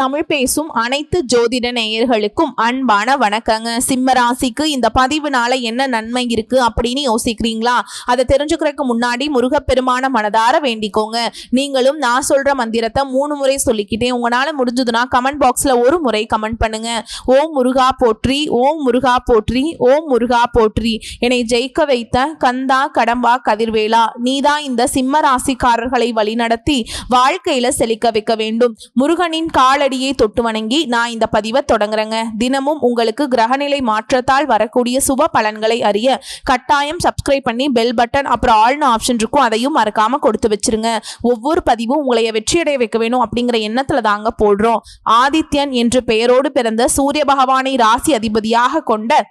தமிழ் பேசும் அனைத்து ஜோதிட நேயர்களுக்கும் அன்பான வணக்கங்க. சிம்ம ராசிக்கு இந்த பதிவுனால என்ன நன்மை இருக்கு அப்படின்னு யோசிக்கிறீங்களா? அதை தெரிஞ்சுக்கிறதுக்கு முன்னாடி முருகப்பெருமான மனதார வேண்டிக்கோங்க. நீங்களும் நான் சொல்ற மந்திரத்தை மூணு முறை சொல்லிக்கிட்டே உங்களால முடிஞ்சதுன்னா கமெண்ட் பாக்ஸ்ல ஒரு முறை கமெண்ட் பண்ணுங்க. ஓம் முருகா போற்றி ஓம் முருகா போற்றி ஓம் முருகா போற்றி. என்னை ஜெயிக்க வைத்த கந்தா கடம்பா கதிர்வேலா நீதான் இந்த சிம்ம ராசிக்காரர்களை வழிநடத்தி வாழ்க்கையில செழிக்க வைக்க வேண்டும். முருகனின் காலடியை தொட்டு வணங்கி நான் இந்த பதிவை தொடங்குறேங்க. தினமும் உங்களுக்கு கிரகநிலை மாற்றத்தால் வரக்கூடிய சுப பலன்களை அறிய கட்டாயம் சப்ஸ்கிரைப் பண்ணி பெல் பட்டன் அப்புறம் ஆள்னு ஆப்ஷன் இருக்கும் அதையும் மறக்காம கொடுத்து வச்சிருங்க. ஒவ்வொரு பதிவும் உங்களைய வெற்றியடைய வைக்க வேணும் அப்படிங்கிற எண்ணத்துல தாங்க போடுறோம். ஆதித்யன் என்று பெயரோடு பிறந்த சூரிய பகவானை ராசி அதிபதியாக கொண்ட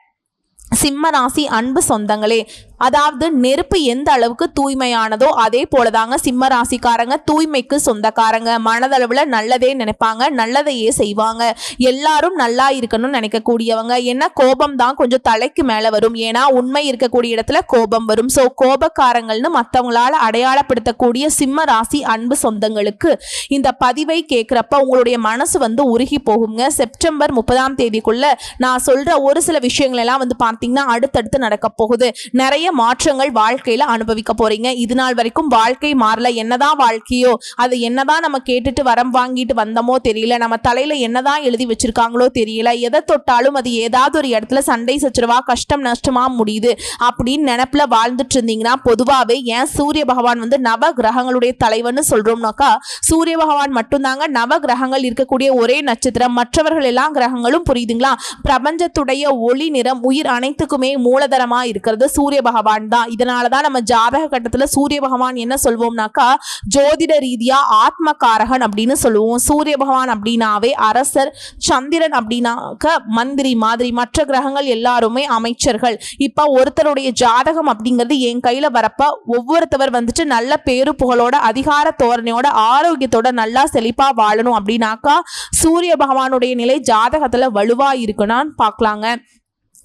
சிம்ம ராசி அன்பு சொந்தங்களே அதாவது நெருப்பு எந்த அளவுக்கு தூய்மையானதோ அதே போலதாங்க சிம்ம ராசிக்காரங்க தூய்மைக்கு சொந்தக்காரங்க. மனதளவுல நல்லதே நினைப்பாங்க நல்லதையே செய்வாங்க. எல்லாரும் நல்லா இருக்கணும்னு நினைக்கக்கூடியவங்க. ஏன்னா கோபம் தான் கொஞ்சம் தலைக்கு மேல வரும். ஏன்னா உண்மை இருக்கக்கூடிய இடத்துல கோபம் வரும். ஸோ கோபக்காரங்கள்னு மற்றவங்களால அடையாளப்படுத்தக்கூடிய சிம்ம ராசி அன்பு சொந்தங்களுக்கு இந்த பதிவை கேட்குறப்ப உங்களுடைய மனசு வந்து உருகி போகுங்க. செப்டம்பர் முப்பதாம் தேதிக்குள்ள நான் சொல்ற ஒரு சில விஷயங்கள் எல்லாம் வந்து பார்த்தீங்கன்னா அடுத்தடுத்து நடக்க போகுது. நிறைய மாற்றங்கள் வாழ்க்கையில அனுபவிக்க போறீங்க. இது நாள் வரைக்கும் வாழ்க்கை மாறல. என்னதான் வாழ்க்கையோ அது என்னதான் நம்ம கேட்டுட்டு வரம் வாங்கிட்டு வந்தோமோ தெரியல. நம்ம தலையில என்னதான் எழுதி வச்சிருக்காங்களோ தெரியல. எதை தொட்டாலும் அது ஏதாவது ஒரு இடத்துல சண்டை சச்சரவா கஷ்டம் நஷ்டமா முடியுது அப்படின்னு நினப்புல வாழ்ந்துட்டு இருந்தீங்கன்னா பொதுவாகவே ஏன் சூரிய பகவான் வந்து நவ கிரகங்களுடைய தலைவன் சொல்றோம்னாக்கா சூரிய பகவான் மட்டும்தாங்க நவ கிரகங்கள் இருக்கக்கூடிய ஒரே நட்சத்திரம். மற்றவர்கள் எல்லா கிரகங்களும் புரியுதுங்களா? பிரபஞ்சத்துடைய ஒளி நிறம் உயிர் அனைத்துக்குமே மூலதனமா இருக்கிறது சூரிய பகவான். தான். இதனாலதான் நம்ம ஜாதக கட்டத்துல சூரிய பகவான் என்ன சொல்வோம்னாக்கா ஜோதிட ரீதியா ஆத்மகாரகன் அப்படின்னு சொல்லுவோம். சூரிய பகவான் அப்படின்னாவே அரசர் சந்திரன் அப்படின்னாக்க மந்திரி மாதிரி மற்ற கிரகங்கள் எல்லாருமே அமைச்சர்கள். இப்ப ஒருத்தருடைய ஜாதகம் அப்படிங்கிறது என் கையில வரப்ப ஒவ்வொருத்தவர் வந்துட்டு நல்ல பேரு புகழோட அதிகார தோரணையோட ஆரோக்கியத்தோட நல்லா செழிப்பா வாழணும் அப்படின்னாக்கா சூரிய பகவானுடைய நிலை ஜாதகத்துல வலுவா இருக்குன்னு பார்க்கலாங்க.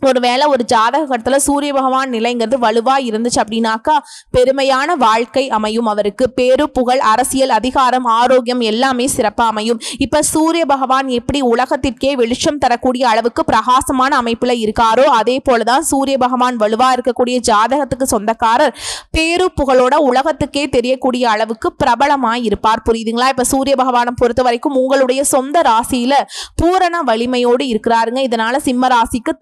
ஒருவேளை ஒரு ஜாதக கட்டத்துல சூரிய பகவான் நிலைங்கிறது வலுவா இருந்துச்சு அப்படின்னாக்கா பெருமையான வாழ்க்கை அமையும். அவருக்கு பேரு புகழ் அரசியல் அதிகாரம் ஆரோக்கியம் எல்லாமே சிறப்பா அமையும். இப்ப சூரிய பகவான் எப்படி உலகத்திற்கே வெளிச்சம் தரக்கூடிய அளவுக்கு பிரகாசமான அமைப்புல இருக்காரோ அதே போலதான் சூரிய பகவான் வலுவா இருக்கக்கூடிய ஜாதகத்துக்கு சொந்தக்காரர் பேரு புகழோட உலகத்துக்கே தெரியக்கூடிய அளவுக்கு பிரபலமாய் இருப்பார். புரியுதுங்களா? இப்ப சூரிய பகவானை பொறுத்த வரைக்கும் உங்களுடைய சொந்த ராசியில பூரண வலிமையோடு இருக்கிறாருங்க. இதனால சிம்ம ராசிக்கு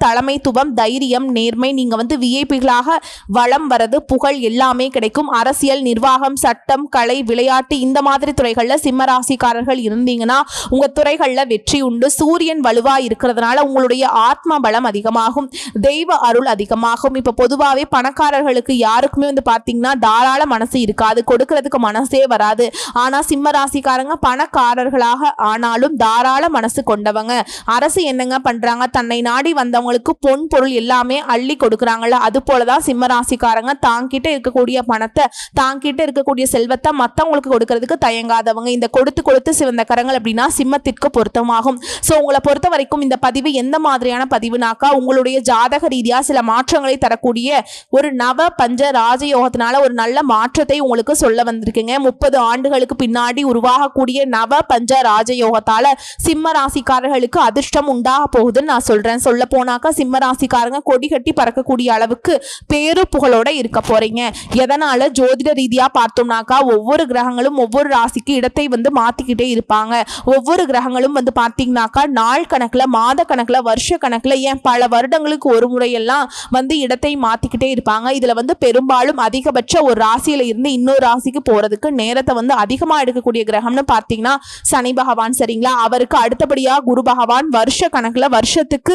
தலைமைத்துவம் தைரியம் நேர்மை நீங்கள் வந்து விஐபிகளாக வளம் வரது புகழ் எல்லாமே கிடைக்கும். அரசியல் நிர்வாகம் சட்டம் கலை விளையாட்டு இந்த மாதிரி துறைகளில் சிம்ம ராசிக்காரர்கள் இருந்தீங்கன்னா உங்கள் துறைகளில் வெற்றி உண்டு. சூரியன் வலுவாக இருக்கிறதுனால உங்களுடைய ஆத்ம பலம் அதிகமாகும். தெய்வ அருள் அதிகமாகும். இப்போ பொதுவாகவே பணக்காரர்களுக்கு யாருக்குமே வந்து பார்த்தீங்கன்னா தாராள மனசு இருக்காது. கொடுக்கறதுக்கு மனசே வராது. ஆனால் சிம்ம ராசிக்காரங்க பணக்காரர்களாக ஆனாலும் தாராள மனசு கொண்டவங்க. அரசு என்னங்க பண்ணுறாங்க தன்னை நாடி வந்தவங்களுக்கு பொன் பொருள் எல்லாமே அள்ளி கொடுக்குறாங்கல்ல அது போல தான் ராசிக்காரங்க தாங்கிட்ட இருக்கக்கூடிய பணத்தை தாங்கிட்ட இருக்கக்கூடிய செல்வத்தை மற்றவங்களுக்கு கொடுக்கறதுக்கு தயங்காதவங்க. இந்த கொடுத்து கொடுத்து சிவந்த கரங்கள் அப்படின்னா சிம்மத்திற்கு பொருத்தமாகும். ஸோ உங்களை பொறுத்த வரைக்கும் இந்த பதிவு எந்த மாதிரியான பதிவுனாக்கா உங்களுடைய ஜாதக ரீதியாக சில மாற்றங்களை தரக்கூடிய ஒரு நவ பஞ்ச ராஜயோகத்தினால ஒரு நல்ல மாற்றத்தை உங்களுக்கு சொல்ல வந்திருக்குங்க. முப்பது ஆண்டுகளுக்கு பின்னாடி உருவாகக்கூடிய நவ பஞ்ச ராஜயோகத்தால சிம்ம ராசிக்காரர்களுக்கு அதிர்ஷ்டம் உண்டாக போகுதுன்னு நான் சொல்றேன். சொல்ல போனாக்கா சிம்ம ராசிக்காரங்க கொடி கட்டி பறக்கக்கூடிய அளவுக்கு பேரு புகழோட இருக்க போறீங்க. எதனால? ஜோதிட ரீதியா பார்த்தோம்னாக்கா ஒவ்வொரு கிரகங்களும் ஒவ்வொரு ராசிக்கு இடத்தை வந்து மாத்திக்கிட்டே இருப்பாங்க. ஒவ்வொரு கிரகங்களும் வந்து பார்த்தீங்கன்னாக்கா நாள் கணக்குல மாத கணக்குல வருஷ கணக்குல ஏன் பல வருடங்களுக்கு ஒரு முறையெல்லாம் வந்து இடத்தை மாத்திக்கிட்டே இருப்பாங்க. இதுல வந்து பெரும்பாலும் அதிகபட்ச ஒரு ராசியில இருந்து இன்னொரு ராசிக்கு போறதுக்கு நேரத்தை வந்து அதிகமா எடுக்கக்கூடிய கிரகம்னு பார்த்தீங்கன்னா சனி பகவான் சரிங்களா? அவருக்கு அடுத்தபடியா குரு பகவான் வருஷ கணக்குல வருஷத்துக்கு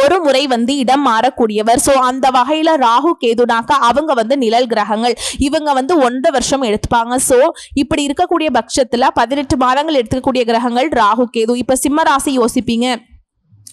ஒரு முறை வந்து இடம் மாறக்கூடியவர். ஸோ அந்த வகையில் ராகு கேதுனாக்கா அவங்க வந்து நிழல் கிரகங்கள். இவங்க வந்து ஒன்றரை வருஷம் எடுத்துப்பாங்க. ஸோ இப்படி இருக்கக்கூடிய பட்சத்தில் பதினெட்டு மாதங்கள் எடுத்துக்கக்கூடிய கிரகங்கள் ராகு கேது. இப்போ சிம்ம ராசி யோசிப்பீங்க.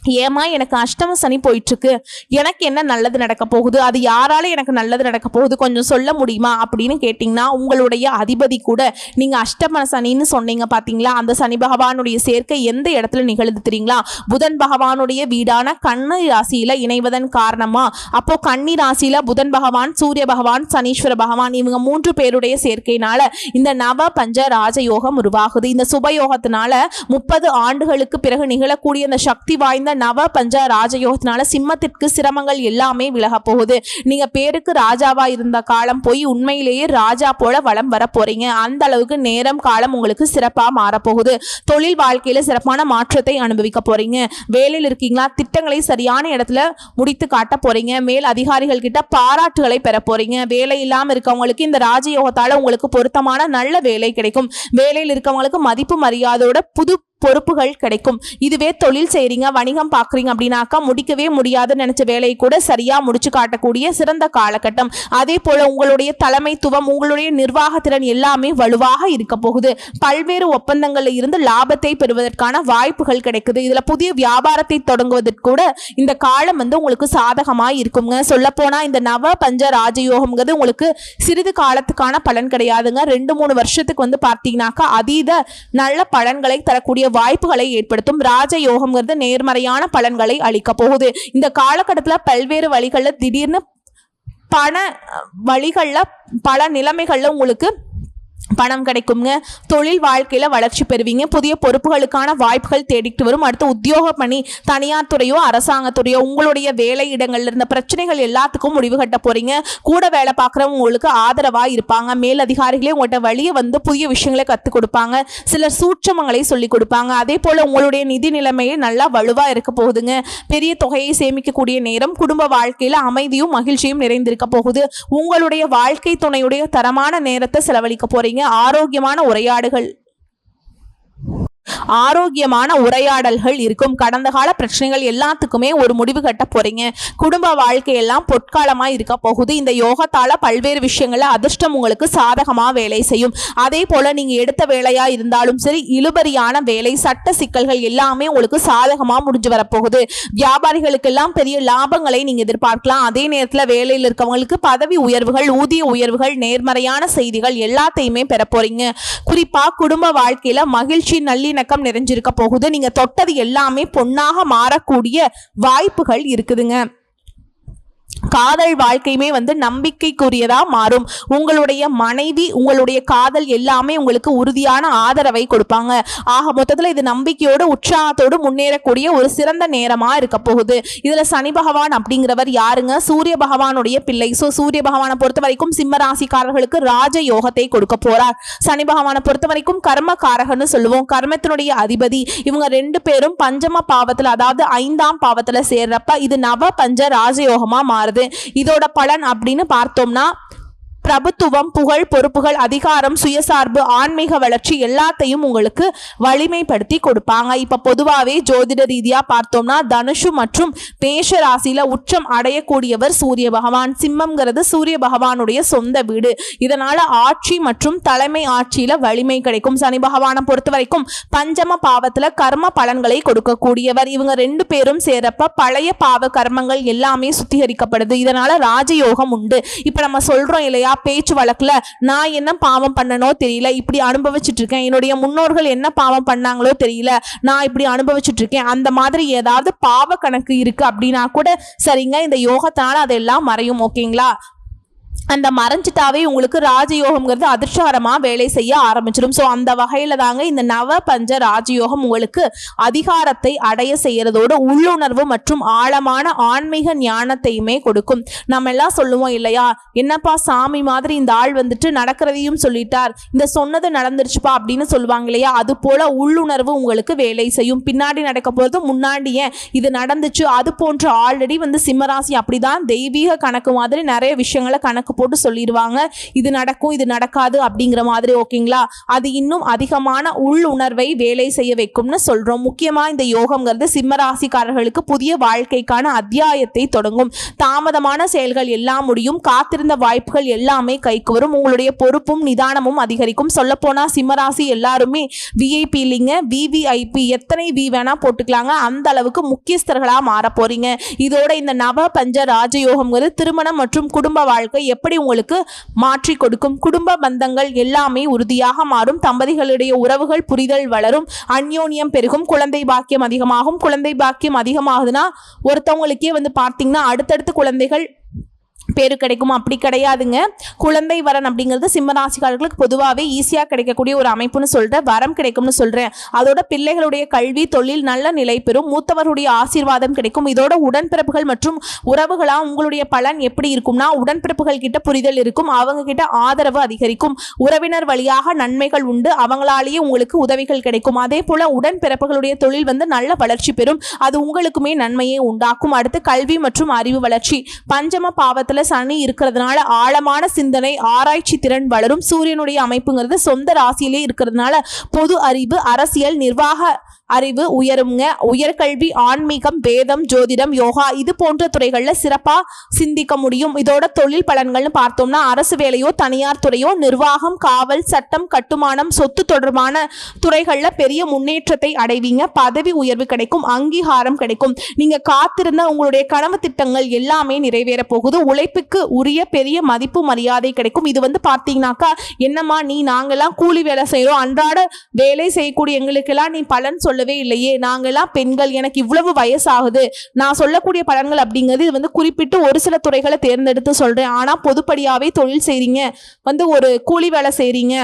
ஏமா எனக்கு அஷ்டம சனி போயிட்டு இருக்கு எனக்கு என்ன நல்லது நடக்க போகுது? அது யாரால எனக்கு நல்லது நடக்க போகுது? கொஞ்சம் சொல்ல முடியுமா? அப்படின்னு கேட்டிங்கன்னா உங்களுடைய அதிபதி கூட நீங்க அஷ்டம சனின்னு சொன்னீங்க பாத்தீங்களா? அந்த சனி பகவானுடைய சேர்க்கை எந்த இடத்துல நிகழுது தெரியுங்களா? புதன் பகவானுடைய வீடான கண்ணு ராசியில இணைவதன் காரணமா? அப்போ கன்னி ராசியில புதன் பகவான் சூரிய பகவான் சனீஸ்வர பகவான் இவங்க மூன்று பேருடைய சேர்க்கையினால இந்த நவ பஞ்ச ராஜயோகம் உருவாகுது. இந்த சுபயோகத்தினால முப்பது ஆண்டுகளுக்கு பிறகு நிகழக்கூடிய இந்த சக்தி வாய்ந்த நவ பஞ்ச ராஜயோகத்தினால சிம்மத்திற்கு சிரமங்கள் எல்லாமே விலக போகுது. நீங்க பேருக்கு ராஜாவா இருந்த காலம் போய் உண்மையிலேயே ராஜா போல வளம் வர போறீங்க. அந்த அளவுக்கு நேரம் காலம் உங்களுக்கு சிறப்பா மாறப்போகுது தொழில் வாழ்க்கையில சிறப்பான மாற்றத்தை அனுபவிக்க போறீங்க. வேலையில் இருக்கீங்களா? திட்டங்களை சரியான இடத்துல முடித்து காட்ட போறீங்க. மேல் அதிகாரிகள் கிட்ட பாராட்டுகளை பெற போறீங்க. வேலை இல்லாம இருக்கவங்களுக்கு இந்த ராஜயோகத்தால உங்களுக்கு பொருத்தமான நல்ல வேலை கிடைக்கும். வேலையில் இருக்கவங்களுக்கு மதிப்பு மரியாதையோட புது பொறுப்புகள் கிடைக்கும். இதுவே தொழில் செய்கிறீங்க வணிகம் பார்க்குறீங்க அப்படின்னாக்கா முடிக்கவே முடியாதுன்னு நினச்ச வேலையை கூட சரியாக முடிச்சு காட்டக்கூடிய சிறந்த காலகட்டம். அதே போல் உங்களுடைய தலைமைத்துவம் உங்களுடைய நிர்வாகத்திறன் எல்லாமே வலுவாக இருக்க போகுது. பல்வேறு ஒப்பந்தங்களில் இருந்து லாபத்தை பெறுவதற்கான வாய்ப்புகள் கிடைக்குது. இதில் புதிய வியாபாரத்தை தொடங்குவதற்கு கூட இந்த காலம் வந்து உங்களுக்கு சாதகமாக இருக்குங்க. சொல்லப்போனால் இந்த நவ பஞ்ச ராஜயோகம்ங்கிறது உங்களுக்கு சிறிது காலத்துக்கான பலன் கிடையாதுங்க. ரெண்டு மூணு வருஷத்துக்கு வந்து பார்த்தீங்கன்னாக்கா அதீத நல்ல பலன்களை தரக்கூடிய வாய்ப்புகளை ஏற்படுத்தும் ராஜயோகம்ங்கிறது நேர்மறையான பலன்களை அளிக்க போகுது. இந்த காலகட்டத்தில் பல்வேறு வழிகளில் திடீர்னு பண வழிகளில் பல நிலைமைகளில் உங்களுக்கு பணம் கிடைக்குங்க தொழில் வாழ்க்கையில் வளர்ச்சி பெறுவீங்க. புதிய பொறுப்புகளுக்கான வாய்ப்புகள் தேடிட்டு வரும். அடுத்து உத்தியோக பணி தனியார் துறையோ அரசாங்கத்துறையோ உங்களுடைய வேலை இடங்கள்ல இருந்த பிரச்சனைகள் எல்லாத்துக்கும் முடிவு கட்ட போறீங்க. கூட வேலை பார்க்குறவங்க உங்களுக்கு ஆதரவாக இருப்பாங்க. மேல் அதிகாரிகளே உங்கள்கிட்ட வழியே வந்து புதிய விஷயங்களை கற்றுக் கொடுப்பாங்க. சிலர் சூட்சமங்களை சொல்லி கொடுப்பாங்க. அதே போல் உங்களுடைய நிதி நிலைமையை நல்லா வலுவாக இருக்க போகுதுங்க. பெரிய தொகையை சேமிக்கக்கூடிய நேரம் குடும்ப வாழ்க்கையில் அமைதியும் மகிழ்ச்சியும் நிறைந்திருக்க போகுது. உங்களுடைய வாழ்க்கை துணையுடைய தரமான நேரத்தை செலவழிக்க போறீங்க. ஆரோக்கியமான உரையாடுகள் ஆரோக்கியமான உரையாடல்கள் இருக்கும். கடந்த கால பிரச்சனைகள் எல்லாத்துக்குமே ஒரு முடிவு கட்ட போறீங்க. குடும்ப வாழ்க்கையெல்லாம் பொற்காலமா இருக்க போகுது. இந்த யோகத்தால பல்வேறு விஷயங்கள்ல அதிர்ஷ்டம் உங்களுக்கு சாதகமா வேலை செய்யும். அதே போல நீங்க எடுத்த வேலையா இருந்தாலும் சரி இழுபறியான வேலை சட்ட சிக்கல்கள் எல்லாமே உங்களுக்கு சாதகமா முடிஞ்சு வரப்போகுது வியாபாரிகளுக்கெல்லாம் பெரிய லாபங்களை நீங்க எதிர்பார்க்கலாம். அதே நேரத்துல வேலையில் இருக்கவங்களுக்கு பதவி உயர்வுகள் ஊதிய உயர்வுகள் நேர்மறையான செய்திகள் எல்லாத்தையுமே பெற போறீங்க. குறிப்பா குடும்ப வாழ்க்கையில மகிழ்ச்சி நல்லிணக்கம் நிறைஞ்சிருக்க போகுது. நீங்க தொட்டது எல்லாமே பொன்னாக மாறக்கூடிய வாய்ப்புகள் இருக்குதுங்க. காதல் வாழ்க்கையுமே வந்து நம்பிக்கைக்குரியதாக மாறும். உங்களுடைய மனைவி உங்களுடைய காதல் எல்லாமே உங்களுக்கு உறுதியான ஆதரவை கொடுப்பாங்க. ஆக மொத்தத்தில் இது நம்பிக்கையோடு உற்சாகத்தோடு முன்னேறக்கூடிய ஒரு சிறந்த நேரமாக இருக்க போகுது. இதில் சனி பகவான் அப்படிங்கிறவர் யாருங்க? சூரிய பகவானுடைய பிள்ளை. ஸோ சூரிய பகவானை பொறுத்த வரைக்கும் சிம்ம ராசிக்காரர்களுக்கு ராஜ யோகத்தை கொடுக்க போறார். சனி பகவானை பொறுத்த வரைக்கும் கர்மகாரகன்னு சொல்லுவோம். கர்மத்தினுடைய அதிபதி. இவங்க ரெண்டு பேரும் பஞ்சம பாவத்தில் அதாவது ஐந்தாம் பாவத்தில் சேர்றப்ப இது நவ பஞ்ச ராஜயோகமாக மாறுது. இதோட பலன் அப்படின்னு பார்த்தோம்னா பிரபுத்துவம் புகழ் பொறுப்புகள் அதிகாரம் சுயசார்பு ஆன்மீக வளர்ச்சி எல்லாத்தையும் உங்களுக்கு வலிமைப்படுத்தி கொடுப்பாங்க. இப்ப பொதுவாகவே ஜோதிட ரீதியா பார்த்தோம்னா தனுஷு மற்றும் மேஷ ராசியில உச்சம் அடையக்கூடியவர் சூரிய பகவான். சிம்மம்ங்கிறது சூரிய பகவானுடைய சொந்த வீடு. இதனால ஆட்சி மற்றும் தலைமை ஆட்சியில வலிமை கிடைக்கும். சனி பகவானை பொறுத்த வரைக்கும் பஞ்சம பாவத்துல கர்ம பலன்களை கொடுக்கக்கூடியவர். இவங்க ரெண்டு பேரும் சேரப்ப பழைய பாவ கர்மங்கள் எல்லாமே சுத்திகரிக்கப்படுது. இதனால ராஜயோகம் உண்டு. இப்ப நம்ம சொல்றோம் இல்லையா பேச்சு வழக்குல நான் என்ன பாவம் பண்ணனோ தெரியல இப்படி அனுபவிச்சுட்டு இருக்கேன் என்னுடைய முன்னோர்கள் என்ன பாவம் பண்ணாங்களோ தெரியல நான் இப்படி அனுபவிச்சுட்டு இருக்கேன் அந்த மாதிரி ஏதாவது பாவ கணக்கு இருக்கு அப்படின்னா கூட சரிங்க இந்த யோகத்தினால அதெல்லாம் மறையும் ஓகேங்களா? அந்த மறைஞ்சிட்டாவே உங்களுக்கு ராஜயோகம்ங்கிறது அதிர்ஷ்டகரமாக வேலை செய்ய ஆரம்பிச்சிடும் ஸோ அந்த வகையில் தாங்க இந்த நவ பஞ்ச ராஜயோகம் உங்களுக்கு அதிகாரத்தை அடைய செய்கிறதோடு உள்ளுணர்வு மற்றும் ஆழமான ஆன்மீக ஞானத்தையுமே கொடுக்கும். நம்ம எல்லாம் சொல்லுவோம் இல்லையா? என்னப்பா சாமி மாதிரி இந்த ஆள் வந்துட்டு நடக்கிறதையும் சொல்லிட்டார். இந்த சொன்னது நடந்துருச்சுப்பா அப்படின்னு சொல்லுவாங்க இல்லையா? அது போல உள்ளுணர்வு உங்களுக்கு வேலை செய்யும். பின்னாடி நடக்க போகிறது முன்னாடியே இது நடந்துச்சு? அது போன்ற ஆல்ரெடி வந்து சிம்மராசி அப்படிதான் தெய்வீக கணக்கு மாதிரி நிறைய விஷயங்களை கணக்கு போட்டு சொல்லிடுவாங்க. இது நடக்கும் இது நடக்காது அப்படிங்கிற மாதிரி ஓகேங்களா? அது இன்னும் அதிகமான உள் உணர்வை வேலை செய்ய வைக்கும்னு சொல்றோம். முக்கியமா இந்த யோகம்ங்கிறது சிம்மராசிக்காரர்களுக்கு புதிய வாழ்க்கைக்கான அத்தியாயத்தை தொடங்கும். தாமதமான செயல்கள் எல்லாம் முடியும். காத்திருந்த வாய்ப்புகள் எல்லாமே கைக்கு வரும். உங்களுடைய பொறுப்பும் நிதானமும் அதிகரிக்கும். சொல்லப்போனா சிம்மராசி எல்லாருமே விஐபி இல்லைங்க. விவிஐபி எத்தனை வி வேணா போட்டுக்கலாங்க. அந்த அளவுக்கு முக்கியஸ்தர்களா மாற போறீங்க. இதோட இந்த நவ பஞ்ச ராஜயோகம்ங்கிறது திருமணம் மற்றும் குடும்ப வாழ்க்கை எப்படி உங்களுக்கு மாற்றி கொடுக்கும்? குடும்ப பந்தங்கள் எல்லாமே உறுதியாக மாறும். தம்பதிகளுடைய உறவுகள் புரிதல் வளரும். அந்யோன்யம் பெருகும். குழந்தை பாக்கியம் அதிகமாகும். குழந்தை பாக்கியம் அதிகமாகுதுன்னா ஒருத்தவங்களுக்கே வந்து பார்த்தீங்கன்னா அடுத்தடுத்து குழந்தைகள் பேர் கிடைக்கும் அப்படி கிடையாதுங்க. குழந்தை வரன் அப்படிங்கிறது சிம்மராசிக்காரர்களுக்கு பொதுவாகவே ஈஸியாக கிடைக்கக்கூடிய ஒரு அமைப்புன்னு சொல்கிறேன் வரம் கிடைக்கும்னு சொல்கிறேன் அதோட பிள்ளைகளுடைய கல்வி தொழில் நல்ல நிலை பெறும். மூத்தவருடைய ஆசீர்வாதம் கிடைக்கும். இதோட உடன்பிறப்புகள் மற்றும் உறவுகளாக உங்களுடைய பலன் எப்படி இருக்கும்னா உடன்பிறப்புகள் கிட்ட புரிதல் இருக்கும். அவங்க கிட்ட ஆதரவு அதிகரிக்கும். உறவினர் வழியாக நன்மைகள் உண்டு. அவங்களாலேயே உங்களுக்கு உதவிகள் கிடைக்கும். அதே போல உடன்பிறப்புகளுடைய தொழில் வந்து நல்ல வளர்ச்சி பெறும். அது உங்களுக்குமே நன்மையை உண்டாக்கும். அடுத்து கல்வி மற்றும் அறிவு வளர்ச்சி. பஞ்சம பாவத்தில் சனி இருக்கிறதுனால ஆழமான சிந்தனை ஆராய்ச்சி திறன் வளரும். சூரியனுடைய அமைப்புங்கிறது சொந்த ராசியிலே இருக்கிறதுனால பொது அறிவு அரசியல் நிர்வாக அறிவு உயருங்க. உயர்கல்வி ஆன்மீகம் வேதம் ஜோதிடம் யோகா இது போன்ற துறைகளில் சிறப்பாக சிந்திக்க முடியும். இதோட தொழில் பலன்கள்னு பார்த்தோம்னா அரசு வேலையோ தனியார் துறையோ நிர்வாகம் காவல் சட்டம் கட்டுமானம் சொத்து தொடர்பான துறைகளில் பெரிய முன்னேற்றத்தை அடைவீங்க. பதவி உயர்வு கிடைக்கும் அங்கீகாரம் கிடைக்கும். நீங்க காத்திருந்த உங்களுடைய கனவு திட்டங்கள் எல்லாமே நிறைவேற போகுது. உழைப்புக்கு உரிய பெரிய மதிப்பு மரியாதை கிடைக்கும். இது வந்து பார்த்தீங்கன்னாக்கா என்னம்மா நீ நாங்கெல்லாம் கூலி வேலை செய்கிறோம் அன்றாட வேலை செய்யக்கூடிய எங்களுக்கெல்லாம் நீ பலன் சொல்லவே இல்லையே. நாங்கெல்லாம் பெண்கள். எனக்கு இவ்வளவு வயசாகுது. நான் சொல்லக்கூடிய பலன்கள் அப்படிங்கிறது இது வந்து குறிப்பிட்டு ஒரு சில துறைகளை தேர்ந்தெடுத்து சொல்கிறேன் ஆனால் பொதுப்படியாகவே தொழில் செய்கிறீங்க வந்து ஒரு கூலி வேலை செய்கிறீங்க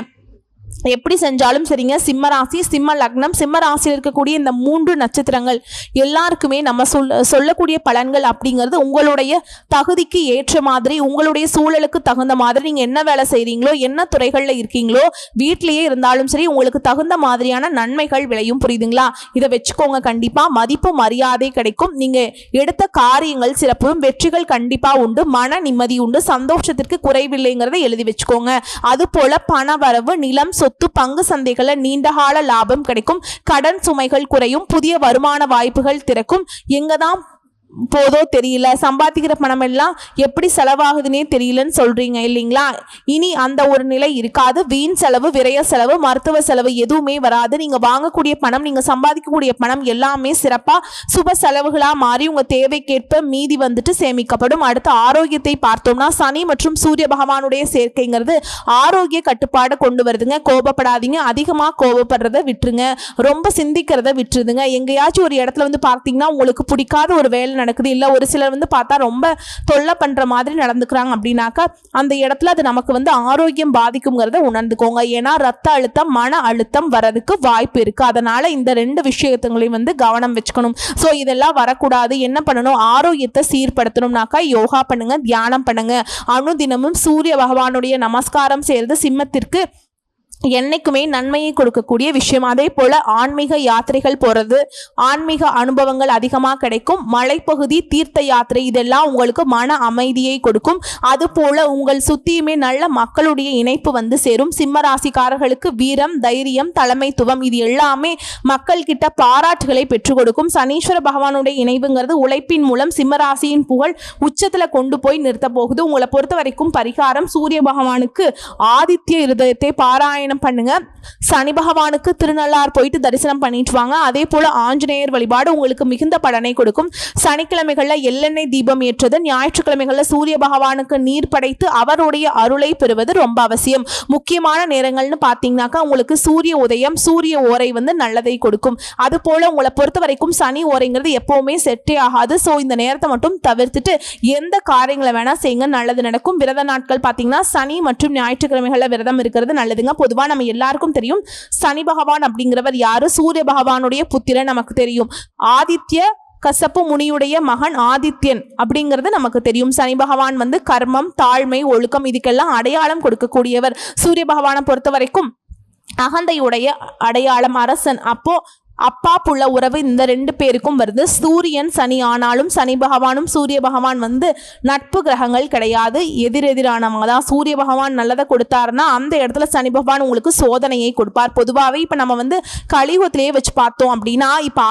எப்படி செஞ்சாலும் சரிங்க. சிம்ம ராசி சிம்ம லக்னம் சிம்ம ராசியில் இருக்கக்கூடிய இந்த மூன்று நட்சத்திரங்கள் எல்லாருக்குமே நம்ம சொல் சொல்லக்கூடிய பலன்கள் அப்படிங்கிறது உங்களுடைய தகுதிக்கு ஏற்ற மாதிரி உங்களுடைய சூழலுக்கு தகுந்த மாதிரி நீங்கள் என்ன வேலை செய்கிறீங்களோ என்ன துறைகளில் இருக்கீங்களோ வீட்டிலேயே இருந்தாலும் சரி உங்களுக்கு தகுந்த மாதிரியான நன்மைகள் விளையும். புரியுதுங்களா? இதை வச்சுக்கோங்க. கண்டிப்பாக மதிப்பு மரியாதை கிடைக்கும். நீங்கள் எடுத்த காரியங்கள் சிறப்பும் வெற்றிகள் கண்டிப்பாக உண்டு. மன நிம்மதி உண்டு. சந்தோஷத்திற்கு குறைவில்லைங்கிறத எழுதி வச்சுக்கோங்க. அதுபோல் பண வரவு நிலம் சொத்து பங்கு சந்தைகளில் நீண்டகால லாபம் கிடைக்கும். கடன் சுமைகள் குறையும். புதிய வருமான வாய்ப்புகள் திறக்கும். எங்க தான் போதோ தெரியல. சம்பாதிக்கிற பணம் எல்லாம் எப்படி செலவாகுதுன்னே தெரியலன்னு சொல்றீங்க இல்லைங்களா? இனி அந்த ஒரு நிலை இருக்காது. வீண் செலவு விரய செலவு மருத்துவ செலவு எதுவுமே வராது. நீங்க வாங்கக்கூடிய பணம் நீங்க சம்பாதிக்கக்கூடிய பணம் எல்லாமே சிறப்பா சுப செலவுகளா மாறி உங்க தேவைக்கேற்ப மீதி வந்துட்டு சேமிக்கப்படும். அடுத்து ஆரோக்கியத்தை பார்த்தோம்னா சனி மற்றும் சூரிய பகவானுடைய சேர்க்கைங்கிறது ஆரோக்கிய கட்டுப்பாடு கொண்டு வருதுங்க. கோபப்படாதீங்க. அதிகமா கோபப்படுறத விட்டுருங்க. ரொம்ப சிந்திக்கிறத விட்டுருதுங்க. எங்கேயாச்சும் ஒரு இடத்துல வந்து பார்த்தீங்கன்னா உங்களுக்கு பிடிக்காத ஒரு வேலை நடக்குது. இல்லை ஒரு சிலர் வந்து பார்த்தா ரொம்ப தொல்லை பண்ணுற மாதிரி நடந்துக்கிறாங்க அப்படின்னாக்கா அந்த இடத்துல அது நமக்கு வந்து ஆரோக்கியம் பாதிக்குங்கிறத உணர்ந்துக்கோங்க. ஏன்னா ரத்த அழுத்தம் மன அழுத்தம் வரதுக்கு வாய்ப்பு இருக்குது அதனால் இந்த ரெண்டு விஷயத்துங்களையும் வந்து கவனம் வச்சுக்கணும். ஸோ இதெல்லாம் வரக்கூடாது. என்ன பண்ணணும்? ஆரோக்கியத்தை சீர்படுத்தணும்னாக்கா யோகா பண்ணுங்கள் தியானம் பண்ணுங்கள் அணுதினமும் சூரிய பகவானுடைய நமஸ்காரம் செய்கிறது சிம்மத்திற்கு என்னைக்குமே நன்மையை கொடுக்கக்கூடிய விஷயம். அதே போல ஆன்மீக யாத்திரைகள் போறது ஆன்மீக அனுபவங்கள் அதிகமாக கிடைக்கும். மலைப்பகுதி தீர்த்த யாத்திரை இதெல்லாம் உங்களுக்கு மன அமைதியை கொடுக்கும். அது போல உங்கள் சுத்தியுமே நல்ல மக்களுடைய இணைப்பு வந்து சேரும். சிம்ம ராசிக்காரர்களுக்கு வீரம் தைரியம் தலைமைத்துவம் இது எல்லாமே மக்கள் கிட்ட பாராட்டுகளை பெற்றுக் கொடுக்கும். சனீஸ்வர பகவானுடைய இணைவுங்கிறது உழைப்பின் மூலம் சிம்ம ராசியின் புகழ் உச்சத்துல கொண்டு போய் நிறுத்த போகுது. உங்களை பொறுத்த வரைக்கும் பரிகாரம் சூரிய பகவானுக்கு ஆதித்ய இருதயத்தை பாராயணம் பண்ணுங்க. சனி பகவானுக்கு திருநள்ளார் போயிட்டு தரிசனம் பண்ணிட்டு வாங்க. அதே போல ஆஞ்சநேயர் வழிபாடு உங்களுக்கு மிகுந்த பலனை கொடுக்கும். சனிக்கிழமைகளில் எள்ளெண்ணெய் தீபம் ஏற்றது ஞாயிற்றுக்கிழமைகளில் சூரிய பகவானுக்கு நீர் படைத்து அவருடைய அருளை பெறுவது ரொம்ப அவசியம். முக்கியமான நேரங்கள்னு பார்த்தீங்கன்னாக்கா உங்களுக்கு சூரிய உதயம் சூரிய ஓரை வந்து நல்லதை கொடுக்கும். அது போல உங்களை பொறுத்த வரைக்கும் சனி ஓரைங்கிறது எப்பவுமே செட்டே ஆகாது. ஸோ இந்த நேரத்தை மட்டும் தவிர்த்துட்டு எந்த காரியங்களை வேணா செய்யுங்க. நல்லது நடக்கும். விரத நாட்கள் பார்த்தீங்கன்னா சனி மற்றும் ஞாயிற்றுக்கிழமைகளில் விரதம் இருக்கிறது நல்லதுங்க. பொதுவாக நம்ம எல்லாருக்கும் தெரியும். சனி பகவான் அப்படிங்கிறவர் யாரு? சூரிய பகவானுடைய புத்திரன் நமக்கு தெரியும். ஆதித்ய கசப்பு முனியுடைய மகன் ஆதித்யன் அப்படிங்கிறது நமக்கு தெரியும். சனி பகவான் வந்து கர்மம் தாழ்மை ஒழுக்கம் இதுக்கெல்லாம் அடையாளம் கொடுக்கக்கூடியவர். சூரிய பகவானை பொறுத்த வரைக்கும் அகந்தையுடைய அடையாளம் அரசன். அப்போ அப்பா புள்ள உறவு இந்த ரெண்டு பேருக்கும் வருது. சூரியன் சனி ஆனாலும் சனி பகவானும் சூரிய பகவான் வந்து நட்பு கிரகங்கள் கிடையாது. எதிரெதிரானவங்க தான். சூரிய பகவான் நல்லதை கொடுத்தாருன்னா அந்த இடத்துல சனி பகவான் உங்களுக்கு சோதனையை கொடுப்பார். பொதுவாகவே இப்போ நம்ம வந்து கலியுகத்திலேயே வச்சு பார்த்தோம் அப்படின்னா இப்போ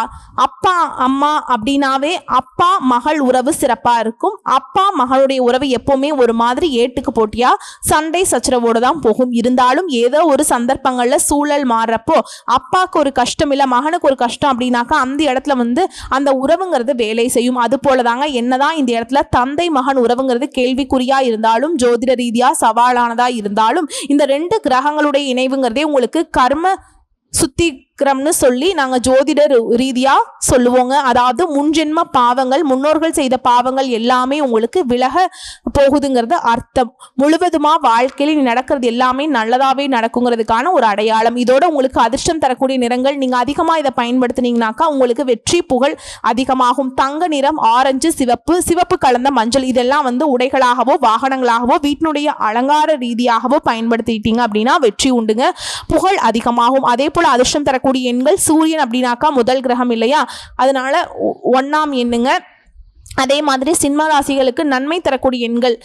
அப்பா அம்மா அப்படின்னாவே அப்பா மகள் உறவு சிறப்பாக இருக்கும். அப்பா மகளுடைய உறவு எப்போவுமே ஒரு மாதிரி ஏட்டுக்கு போட்டியாக சண்டை சச்சரவோடு தான் போகும். இருந்தாலும் ஏதோ ஒரு சந்தர்ப்பங்களில் சூழல் மாறுறப்போ அப்பாவுக்கு ஒரு கஷ்டம் இல்லை மகனுக்கு ஒரு கஷ்டம் அப்படின்னாக்கா அந்த இடத்துல வந்து அந்த உறவுங்கிறது வேலை செய்யும். அது போல தாங்க என்னதான் இந்த இடத்துல தந்தை மகன் உறவுங்கிறது கேள்விக்குறியா இருந்தாலும் ஜோதிட ரீதியா சவாலானதா இருந்தாலும் இந்த ரெண்டு கிரகங்களுடைய இணைவுங்கிறதே உங்களுக்கு கர்ம சுத்தி விக்ரம்னு சொல்லி நாங்கள் ஜோதிடர் ரீதியாக சொல்லுவோங்க. அதாவது முன்ஜென்ம பாவங்கள் முன்னோர்கள் செய்த பாவங்கள் எல்லாமே உங்களுக்கு விலக போகுதுங்கிறது அர்த்தம். முழுவதுமாக வாழ்க்கையில் நடக்கிறது எல்லாமே நல்லதாகவே நடக்குங்கிறதுக்கான ஒரு அடையாளம். இதோட உங்களுக்கு அதிர்ஷ்டம் தரக்கூடிய நிறங்கள் நீங்கள் அதிகமாக இதை பயன்படுத்தினீங்கனாக்கா உங்களுக்கு வெற்றி புகழ் அதிகமாகும். தங்க நிறம் ஆரஞ்சு சிவப்பு சிவப்பு கலந்த மஞ்சள் இதெல்லாம் வந்து உடைகளாகவோ வாகனங்களாகவோ வீட்டினுடைய அலங்கார ரீதியாகவோ பயன்படுத்திட்டீங்க அப்படின்னா வெற்றி உண்டுங்க. புகழ் அதிகமாகும். அதே போல் அதிர்ஷ்டம் தரக்கூடிய எண்கள் சூரியன் அப்படின்னாக்கா முதல் கிரகம் இல்லையா? அதனால ஒ- எண்ணுங்க. அதே மாதிரி சிம்ம ராசிகளுக்கு நன்மை தரக்கூடிய எண்கள்.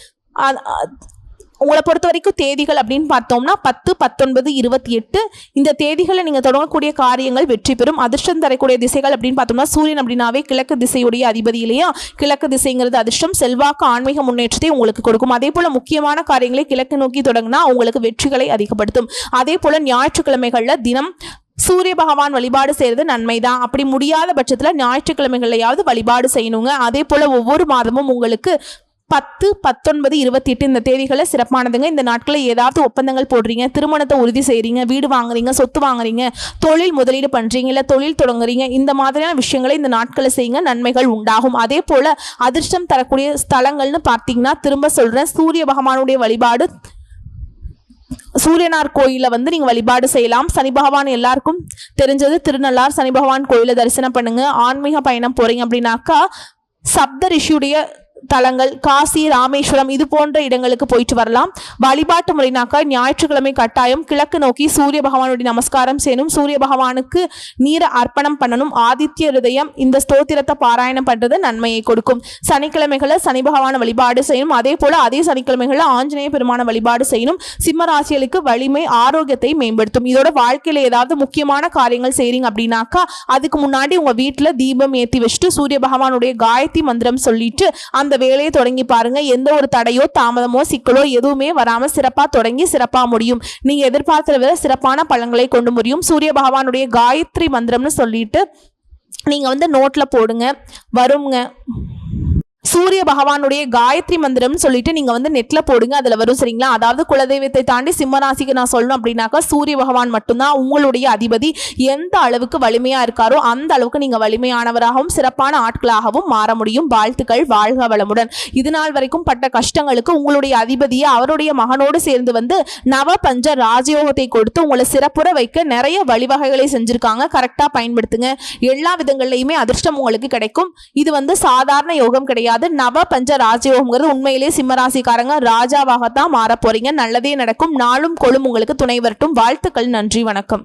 உங்களை பொறுத்த வரைக்கும் தேதிகள் அப்படின்னு பார்த்தோம்னா பத்து பத்தொன்பது இருபத்தி எட்டு. இந்த தேதிகளை நீங்கள் தொடங்கக்கூடிய காரியங்கள் வெற்றி பெறும். அதிர்ஷ்டம் தரக்கூடிய திசைகள் அப்படின்னு பார்த்தோம்னா சூரியன் அப்படின்னாவே கிழக்கு திசையுடைய அதிபதி இல்லையா? கிழக்கு திசைங்கிறது அதிர்ஷ்டம். செல்வாக்கு ஆன்மீக முன்னேற்றத்தை உங்களுக்கு கொடுக்கும். அதே போல் முக்கியமான காரியங்களை கிழக்கு நோக்கி தொடங்கினா உங்களுக்கு வெற்றிகளை அதிகப்படுத்தும். அதே போல் ஞாயிற்றுக்கிழமைகளில் தினம் சூரிய பகவான் வழிபாடு செய்கிறது நன்மைதான். அப்படி முடியாத பட்சத்தில் ஞாயிற்றுக்கிழமைகளையாவது வழிபாடு செய்யணுங்க. அதே போல் ஒவ்வொரு மாதமும் உங்களுக்கு பத்து பத்தொன்பது இருபத்தி எட்டு இந்த தேதிகளை சிறப்பானதுங்க. இந்த நாட்களில் ஏதாவது ஒப்பந்தங்கள் போடுறீங்க திருமணத்தை உறுதி செய்கிறீங்க வீடு வாங்குறீங்க சொத்து வாங்குறீங்க தொழில் முதலீடு பண்ணுறீங்க இல்லை தொழில் தொடங்குறீங்க இந்த மாதிரியான விஷயங்களை இந்த நாட்களை செய்யுங்க நன்மைகள் உண்டாகும். அதே போல் அதிர்ஷ்டம் தரக்கூடிய ஸ்தலங்கள்னு பார்த்தீங்கன்னா திரும்ப சொல்கிறேன் சூரிய பகவானுடைய வழிபாடு சூரியனார் கோயிலில் வந்து நீங்கள் வழிபாடு செய்யலாம். சனி பகவான் எல்லாருக்கும் தெரிஞ்சது திருநள்ளார் சனி பகவான் கோயிலை தரிசனம் பண்ணுங்க. ஆன்மீக பயணம் போகிறீங்க அப்படின்னாக்கா சப்த ரிஷியுடைய தலங்கள் காசி ராமேஸ்வரம் இது போன்ற இடங்களுக்கு போயிட்டு வரலாம். வழிபாட்டு முறைனாக்கா ஞாயிற்றுக்கிழமை கட்டாயம் கிழக்கு நோக்கி சூரிய பகவானுடைய நமஸ்காரம் செய்யணும். சூரிய பகவானுக்கு நீரை அர்ப்பணம் பண்ணணும். ஆதித்ய ஹிருதயம் இந்த ஸ்தோத்திரத்தை பாராயணம் பண்றது நன்மையை கொடுக்கும். சனிக்கிழமைகளை சனி பகவான வழிபாடு செய்யணும். அதே போல அதே சனிக்கிழமைகளில் ஆஞ்சநேய பெருமான வழிபாடு செய்யணும். சிம்ம ராசிகளுக்கு வலிமை ஆரோக்கியத்தை மேம்படுத்தும். இதோட வாழ்க்கையில ஏதாவது முக்கியமான காரியங்கள் செய்றீங்க அப்படின்னாக்கா அதுக்கு முன்னாடி உங்க வீட்டில் தீபம் ஏற்றி வச்சுட்டு சூரிய பகவானுடைய காயத்ரி மந்திரம் சொல்லிட்டு அந்த வேலையை தொடங்கி பாருங்க. எந்த ஒரு தடையோ தாமதமோ சிக்கலோ எதுவுமே வராம சிறப்பா தொடங்கி சிறப்பா முடியும். நீங்க எதிர்பார்த்ததை சிறப்பான பழங்களை கொண்டு முடியும். சூரிய பகவானுடைய காயத்ரி மந்திரம்னு சொல்லிட்டு நீங்க வந்து நோட்ல போடுங்க. வருங்க. சூரிய பகவானுடைய காயத்ரி மந்திரம்னு சொல்லிட்டு நீங்க வந்து நெட்ல போடுங்க அதுல வரும் சரிங்களா? அதாவது குலதெய்வத்தை தாண்டி சிம்மராசிக்கு நான் சொல்லணும் அப்படின்னாக்கா சூரிய பகவான் மட்டும்தான் உங்களுடைய அதிபதி. எந்த அளவுக்கு வலிமையா இருக்காரோ அந்த அளவுக்கு நீங்க வலிமையானவராகவும் சிறப்பான ஆட்களாகவும் மாற முடியும். வாழ்த்துக்கள் வாழ்க வளமுடன். இது நாள் வரைக்கும் பட்ட கஷ்டங்களுக்கு உங்களுடைய அதிபதியை அவருடைய மகனோடு சேர்ந்து வந்து நவ பஞ்ச ராஜயோகத்தை கொடுத்து உங்களை சிறப்புற வைக்க நிறைய வழிவகைகளை செஞ்சிருக்காங்க. கரெக்டா பயன்படுத்துங்க. எல்லா விதங்கள்லையுமே அதிர்ஷ்டம் உங்களுக்கு கிடைக்கும். இது வந்து சாதாரண யோகம் கிடையாது. கிடையாது நவ பஞ்ச ராஜயோகம்ங்கிறது உண்மையிலேயே சிம்மராசிக்காரங்க ராஜாவாகத்தான் மாற போறீங்க நல்லதே நடக்கும். நாளும் கொழும் உங்களுக்கு துணை வரட்டும். வாழ்த்துக்கள். நன்றி. வணக்கம்.